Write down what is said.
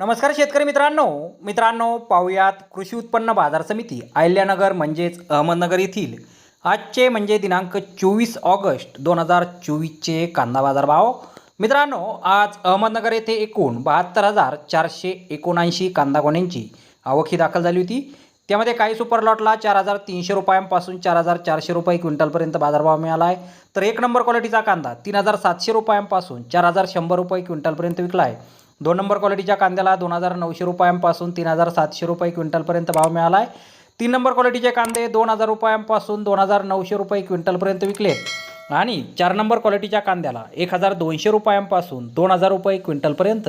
नमस्कार शेतकरी मित्रांनो. मित्रांनो पाहुयात कृषी उत्पन्न बाजार समिती अहिल्यानगर म्हणजेच अहमदनगर येथील. आजचे म्हणजे दिनांक चोवीस ऑगस्ट दोन हजार चोवीसचे कांदा बाजार भाव मित्रांनो आज अहमदनगर येथे एकूण बहात्तर हजार चारशे एकोणऐंशी कांदा गोण्यांची आवक ही दाखल झाली होती. त्यामध्ये काही सुपर लॉटला चार हजार तीनशे रुपयांपासून चार हजार चारशे रुपये क्विंटलपर्यंत बाजारभाव मिळाला आहे तर एक नंबर क्वालिटीचा कांदा तीन हजार सातशे रुपयांपासून चार हजार शंभर रुपये क्विंटलपर्यंत विकला आहे दोन नंबर क्वालिटीच्या कांद्याला दोन हजार नऊशे रुपयांपासून तीन हजार सातशे रुपये क्विंटलपर्यंत भाव मिळाला आहे तीन नंबर क्वालिटीचे कांदे दोन हजार रुपयांपासून दोन हजार नऊशे रुपये क्विंटलपर्यंत विकले. आणि चार नंबर क्वालिटीच्या कांद्याला एक हजार दोनशे रुपयांपासून दोन हजार रुपये क्विंटलपर्यंत